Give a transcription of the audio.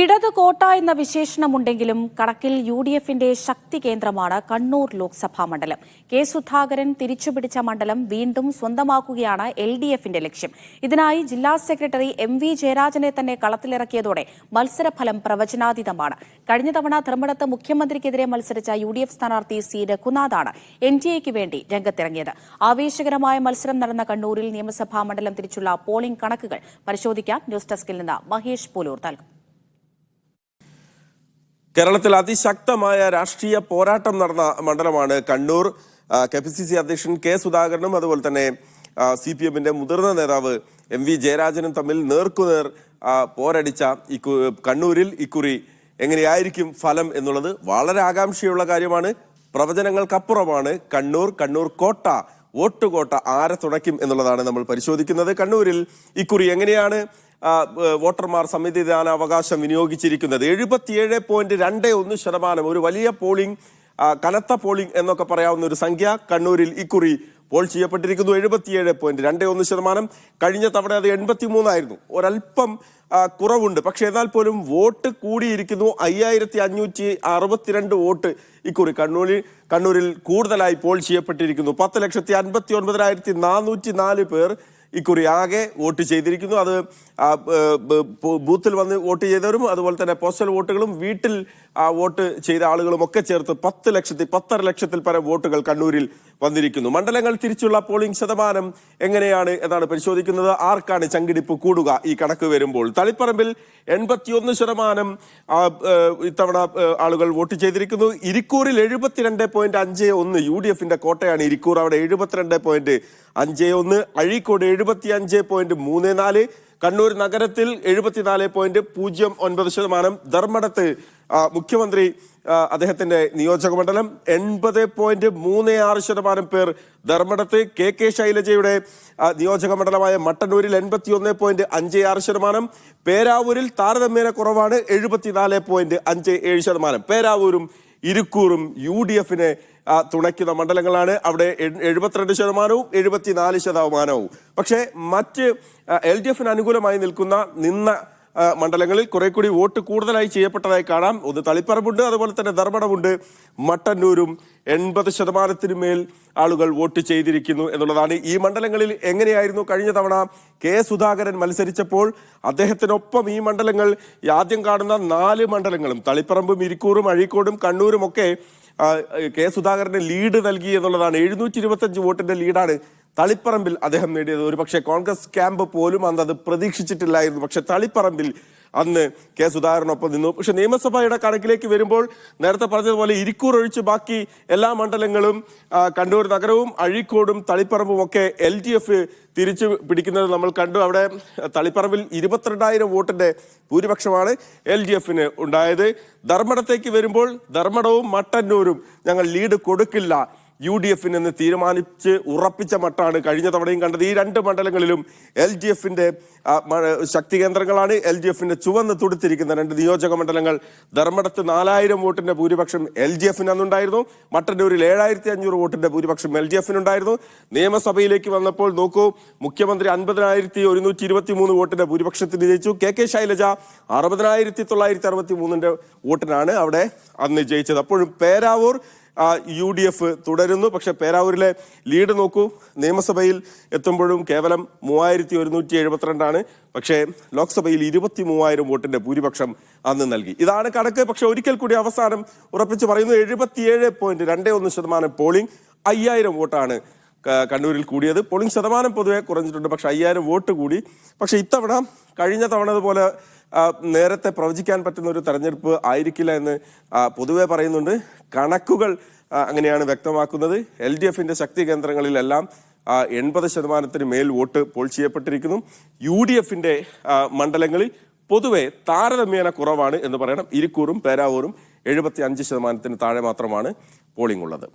ഇടത് കോട്ട എന്ന വിശേഷണമുണ്ടെങ്കിലും കണക്കിൽ യു ഡി എഫിന്റെ ശക്തി കേന്ദ്രമാണ് കണ്ണൂർ ലോക്സഭാ മണ്ഡലം. കെ സുധാകരൻ തിരിച്ചുപിടിച്ച മണ്ഡലം വീണ്ടും സ്വന്തമാക്കുകയാണ് എൽ ഡി എഫിന്റെ ലക്ഷ്യം. ഇതിനായി ജില്ലാ സെക്രട്ടറി എം വി ജയരാജനെ തന്നെ കളത്തിലിറക്കിയതോടെ മത്സരഫലം പ്രവചനാതീതമാണ്. കഴിഞ്ഞ തവണ ധർമ്മടത്ത് മുഖ്യമന്ത്രിക്കെതിരെ മത്സരിച്ച യു ഡി എഫ് സ്ഥാനാർത്ഥി സി രഘുനാഥാണ് എൻ ഡി എക്ക് വേണ്ടി രംഗത്തിറങ്ങിയത്. ആവേശകരമായ മത്സരം നടന്ന കണ്ണൂരിൽ നിയമസഭാ മണ്ഡലം തിരിച്ചുള്ള പോളിംഗ് കണക്കുകൾ പരിശോധിക്കാൻ ന്യൂസ് ഡെസ്കിൽ നിന്ന് മഹേഷ് പോലൂർ നൽകും. കേരളത്തിൽ അതിശക്തമായ രാഷ്ട്രീയ പോരാട്ടം നടന്ന മണ്ഡലമാണ് Kannur. K P C C അധ്യക്ഷൻ കെ സുധാകരനും അതുപോലെ തന്നെ സി പി എമ്മിന്റെ മുതിർന്ന നേതാവ് എം വി ജയരാജനും തമ്മിൽ നേർക്കുനേർ പോരടിച്ച ഇക്കു കണ്ണൂരിൽ ഇക്കുറി എങ്ങനെയായിരിക്കും ഫലം എന്നുള്ളത് വളരെ ആകാംക്ഷയുള്ള കാര്യമാണ്. പ്രവചനങ്ങൾക്കപ്പുറമാണ് കണ്ണൂർ കണ്ണൂർ കോട്ട വോട്ടുകോട്ട ആരെ തുണയ്ക്കും എന്നുള്ളതാണ് നമ്മൾ പരിശോധിക്കുന്നത്. കണ്ണൂരിൽ ഇക്കുറി എങ്ങനെയാണ്? വോട്ടർമാർ സമ്മതിദാനാവകാശം വിനിയോഗിച്ചിരിക്കുന്നത്. എഴുപത്തിയേഴ് പോയിന്റ് രണ്ട് ഒന്ന് ശതമാനം ഒരു വലിയ പോളിംഗ് കനത്ത പോളിംഗ് എന്നൊക്കെ പറയാവുന്ന ഒരു സംഖ്യ കണ്ണൂരിൽ ഇക്കുറി പോൾ ചെയ്യപ്പെട്ടിരിക്കുന്നു. എഴുപത്തിയേഴ് പോയിന്റ് രണ്ട് ഒന്ന് ശതമാനം. കഴിഞ്ഞ തവണ അത് എൺപത്തി മൂന്നായിരുന്നു ഒരല്പം കുറവുണ്ട്. പക്ഷെ എന്നാൽ പോലും വോട്ട് കൂടിയിരിക്കുന്നു. അയ്യായിരത്തി അഞ്ഞൂറ്റി അറുപത്തിരണ്ട് വോട്ട് ഇക്കുറി കണ്ണൂരിൽ കണ്ണൂരിൽ കൂടുതലായി പോൾ ചെയ്യപ്പെട്ടിരിക്കുന്നു. പത്ത് ലക്ഷത്തി അൻപത്തി ഒൻപതിനായിരത്തി നാനൂറ്റി നാല് പേർ ഇക്കുറി ആകെ വോട്ട് ചെയ്തിരിക്കുന്നു. അത് ബൂത്തിൽ വന്ന് വോട്ട് ചെയ്തവരും അതുപോലെ തന്നെ പോസ്റ്റൽ വോട്ടുകളും വീട്ടിൽ വോട്ട് ചെയ്ത ആളുകളും ഒക്കെ ചേർത്ത് പത്ത് ലക്ഷത്തി പത്തര ലക്ഷത്തിൽ പരം വോട്ടുകൾ കണ്ണൂരിൽ വന്നിരിക്കുന്നു. മണ്ഡലങ്ങൾ തിരിച്ചുള്ള പോളിംഗ് ശതമാനം എങ്ങനെയാണ് എന്നാണ് പരിശോധിക്കുന്നത്. ആർക്കാണ് ചങ്കിടിപ്പ് കൂടുക ഈ കണക്ക് വരുമ്പോൾ? തളിപ്പറമ്പിൽ എൺപത്തിയൊന്ന് ശതമാനം ഇത്തവണ ആളുകൾ വോട്ട് ചെയ്തിരിക്കുന്നു. ഇരിക്കൂറിൽ എഴുപത്തിരണ്ട് പോയിന്റ് അഞ്ച് ഒന്ന് യു ഡി എഫിന്റെ കോട്ടയാണ് ഇരിക്കൂർ. അവിടെ എഴുപത്തിരണ്ട് പോയിന്റ് അഞ്ച് ഒന്ന് അഴീക്കോട് എഴുപത്തി അഞ്ച് പോയിന്റ് മൂന്ന് നാല് കണ്ണൂർ നഗരത്തിൽ എഴുപത്തിനാല് പോയിന്റ് പൂജ്യം ഒൻപത് ശതമാനം. ധർമ്മടത്ത് മുഖ്യമന്ത്രി അദ്ദേഹത്തിന്റെ നിയോജക മണ്ഡലം എൺപത് പോയിന്റ് മൂന്ന് ആറ് ശതമാനം പേർ ധർമ്മടത്ത്. കെ കെ ശൈലജയുടെ നിയോജക മണ്ഡലമായ മട്ടന്നൂരിൽ എൺപത്തി ഒന്ന് പോയിന്റ് അഞ്ച് ആറ് ശതമാനം. പേരാവൂരിൽ താരതമ്യേന കുറവാണ് എഴുപത്തിനാല് പോയിന്റ് അഞ്ച് ഏഴ് ശതമാനം. പേരാവൂരും ഇരിക്കൂറും യു ഡി എഫിനെ തുണയ്ക്കുന്ന മണ്ഡലങ്ങളാണ്. അവിടെ എഴ്- എഴുപത്തിരണ്ട് ശതമാനവും എഴുപത്തിനാല് ശതമാനവും. പക്ഷേ മറ്റ് എൽ ഡി എഫിന് അനുകൂലമായി നിൽക്കുന്ന നിന്ന മണ്ഡലങ്ങളിൽ കുറെ കൂടി വോട്ട് കൂടുതലായി ചെയ്യപ്പെട്ടതായി കാണാം. ഒന്ന് തളിപ്പറമ്പുണ്ട് അതുപോലെ തന്നെ ധർമ്മടമുണ്ട് മട്ടന്നൂരും എൺപത് ശതമാനത്തിന് മേൽ ആളുകൾ വോട്ട് ചെയ്തിരിക്കുന്നു എന്നുള്ളതാണ്. ഈ മണ്ഡലങ്ങളിൽ എങ്ങനെയായിരുന്നു കഴിഞ്ഞ തവണ കെ സുധാകരൻ മത്സരിച്ചപ്പോൾ അദ്ദേഹത്തിനൊപ്പം ഈ മണ്ഡലങ്ങൾ ആദ്യം കാണുന്ന നാല് മണ്ഡലങ്ങളും തളിപ്പറമ്പും ഇരിക്കൂറും അഴീക്കോടും കണ്ണൂരും ഒക്കെ കെ സുധാകരന് ലീഡ് നൽകി എന്നുള്ളതാണ്. എഴുന്നൂറ്റി ഇരുപത്തഞ്ച് വോട്ടിന്റെ ലീഡാണ് തളിപ്പറമ്പിൽ അദ്ദേഹം നേടിയത്. ഒരു പക്ഷേ കോൺഗ്രസ് ക്യാമ്പ് പോലും അന്ന് അത് പ്രതീക്ഷിച്ചിട്ടില്ലായിരുന്നു. പക്ഷെ തളിപ്പറമ്പിൽ അന്ന് കെ സുധാകരനൊപ്പം നിന്നു. പക്ഷെ നിയമസഭയുടെ കണക്കിലേക്ക് വരുമ്പോൾ നേരത്തെ പറഞ്ഞതുപോലെ ഇരിക്കൂർ ഒഴിച്ച് ബാക്കി എല്ലാ മണ്ഡലങ്ങളും കണ്ണൂർ നഗരവും അഴീക്കോടും തളിപ്പറമ്പും ഒക്കെ എൽ ഡി എഫ് തിരിച്ചു പിടിക്കുന്നത് നമ്മൾ കണ്ടു. അവിടെ തളിപ്പറമ്പിൽ ഇരുപത്തിരണ്ടായിരം വോട്ടിന്റെ ഭൂരിപക്ഷമാണ് എൽ ഡി എഫിന് ഉണ്ടായത്. ധർമ്മടത്തേക്ക് വരുമ്പോൾ ധർമ്മടവും മട്ടന്നൂരും ഞങ്ങൾ ലീഡ് കൊടുക്കില്ല. യു ഡി എഫിന് എന്ന് തീരുമാനിച്ച് ഉറപ്പിച്ച മട്ടാണ് കഴിഞ്ഞ തവണയും കണ്ടത്. ഈ രണ്ട് മണ്ഡലങ്ങളിലും എൽ ഡി എഫിന്റെ ശക്തി കേന്ദ്രങ്ങളാണ്. എൽ ഡി എഫിന്റെ ചുവന്ന് തുടുത്തിരിക്കുന്ന രണ്ട് നിയോജക മണ്ഡലങ്ങൾ ധർമ്മടത്ത് നാലായിരം വോട്ടിന്റെ ഭൂരിപക്ഷം എൽ ഡി എഫിന് അന്നുണ്ടായിരുന്നു. മട്ടന്നൂരിൽ ഏഴായിരത്തി അഞ്ഞൂറ് വോട്ടിന്റെ ഭൂരിപക്ഷം എൽ ഡി എഫിനുണ്ടായിരുന്നു. നിയമസഭയിലേക്ക് വന്നപ്പോൾ നോക്കൂ മുഖ്യമന്ത്രി അൻപതിനായിരത്തി ഒരുന്നൂറ്റി ഇരുപത്തി മൂന്ന് വോട്ടിന്റെ ഭൂരിപക്ഷത്തിന് ജയിച്ചു. കെ കെ ശൈലജ അറുപതിനായിരത്തി തൊള്ളായിരത്തി അറുപത്തി മൂന്നിന്റെ വോട്ടിനാണ് അവിടെ അന്ന് ജയിച്ചത്. അപ്പോഴും പേരാവൂർ യു ഡി എഫ് തുടരുന്നു. പക്ഷെ പേരാവൂരിലെ ലീഡ് നോക്കൂ. നിയമസഭയിൽ എത്തുമ്പോഴും കേവലം മൂവായിരത്തി ഒരുന്നൂറ്റി എഴുപത്തിരണ്ടാണ് പക്ഷേ ലോക്സഭയിൽ ഇരുപത്തി മൂവായിരം വോട്ടിന്റെ ഭൂരിപക്ഷം അന്ന് നൽകി. ഇതാണ് കണക്ക്. പക്ഷെ ഒരിക്കൽ കൂടി അവസാനം ഉറപ്പിച്ച് പറയുന്നു എഴുപത്തിയേഴ് പോയിന്റ് രണ്ടേ ഒന്ന് ശതമാനം പോളിംഗ് അയ്യായിരം വോട്ടാണ് കണ്ണൂരിൽ കൂടിയത്. പോളിംഗ് ശതമാനം പൊതുവെ കുറഞ്ഞിട്ടുണ്ട് പക്ഷെ അയ്യായിരം വോട്ട് കൂടി. പക്ഷെ ഇത്തവണ കഴിഞ്ഞ തവണ പോലെ നേരത്തെ പ്രവചിക്കാൻ പറ്റുന്ന ഒരു തെരഞ്ഞെടുപ്പ് ആയിരിക്കില്ല എന്ന് പൊതുവെ പറയുന്നുണ്ട്. കണക്കുകൾ അങ്ങനെയാണ് വ്യക്തമാക്കുന്നത്. എൽ ഡി എഫിന്റെ ശക്തി കേന്ദ്രങ്ങളിലെല്ലാം എൺപത് ശതമാനത്തിന് മേൽ വോട്ട് പോൾ ചെയ്യപ്പെട്ടിരിക്കുന്നു. യു ഡി എഫിന്റെ മണ്ഡലങ്ങളിൽ പൊതുവെ താരതമ്യേന കുറവാണ് എന്ന് പറയണം. ഇരിക്കൂറും പേരാവൂറും എഴുപത്തി അഞ്ച് ശതമാനത്തിന് താഴെ മാത്രമാണ് പോളിംഗ് ഉള്ളത്.